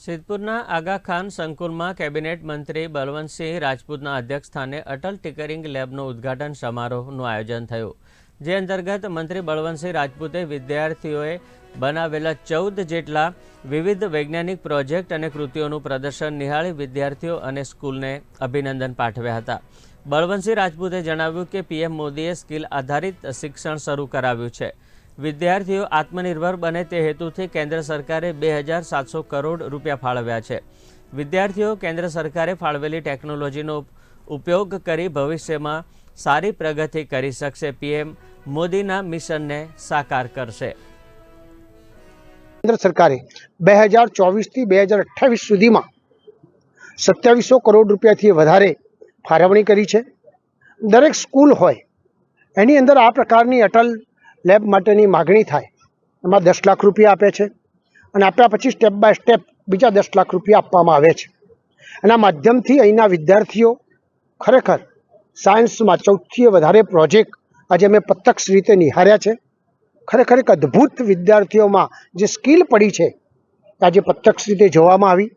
સિદ્ધપુરના આગા ખાન સંકુલમાં કેબિનેટ મંત્રી બલવંતસિંહ રાજપૂતના અધ્યક્ષસ્થાને અટલ ટિકરિંગ લેબનું ઉદ્ઘાટન સમારોહનું આયોજન થયું, જે અંતર્ગત મંત્રી બળવંતસિંહ રાજપૂતે વિદ્યાર્થીઓએ બનાવેલા ચૌદ જેટલા વિવિધ વૈજ્ઞાનિક પ્રોજેક્ટ અને કૃતિઓનું પ્રદર્શન નિહાળી વિદ્યાર્થીઓ અને સ્કૂલને અભિનંદન પાઠવ્યા હતા. બળવંતસિંહ રાજપૂતે જણાવ્યું કે પીએમ મોદીએ સ્કિલ આધારિત શિક્ષણ શરૂ કરાવ્યું છે. વિદ્યાર્થીઓ આત્મનિર્ભર બને તે હેતુથી કેન્દ્ર સરકારે બે હજાર સાતસો કરોડ રૂપિયા ફાળવ્યા છે. વિદ્યાર્થીઓ કેન્દ્ર સરકારે ફાળવેલી ટેકનોલોજીનો ઉપયોગ કરી ભવિષ્યમાં સારી પ્રગતિ કરી શકશે. પીએમ મોદીના મિશનને સાકાર કરશે. કેન્દ્ર સરકારે બે હજાર ચોવીસથી બે હજાર અઠ્ઠાવીસ સુધીમાં સત્યાવીસો કરોડ રૂપિયાથી વધારે ફાળવણી કરી છે. દરેક સ્કૂલ હોય, એની અંદર આ પ્રકારની અટલ લેબ માટેની માગણી થાય, એમાં દસ લાખ રૂપિયા આપે છે અને આપ્યા પછી સ્ટેપ બાય સ્ટેપ બીજા દસ લાખ રૂપિયા આપવામાં આવે છે. એના માધ્યમથી અહીંના વિદ્યાર્થીઓ ખરેખર સાયન્સમાં ચૌદથી વધારે પ્રોજેક્ટ આજે અમે પ્રત્યક્ષ રીતે નિહાર્યા છે. ખરેખર એક અદ્ભુત વિદ્યાર્થીઓમાં જે સ્કિલ પડી છે આજે પ્રત્યક્ષ રીતે જોવામાં આવી.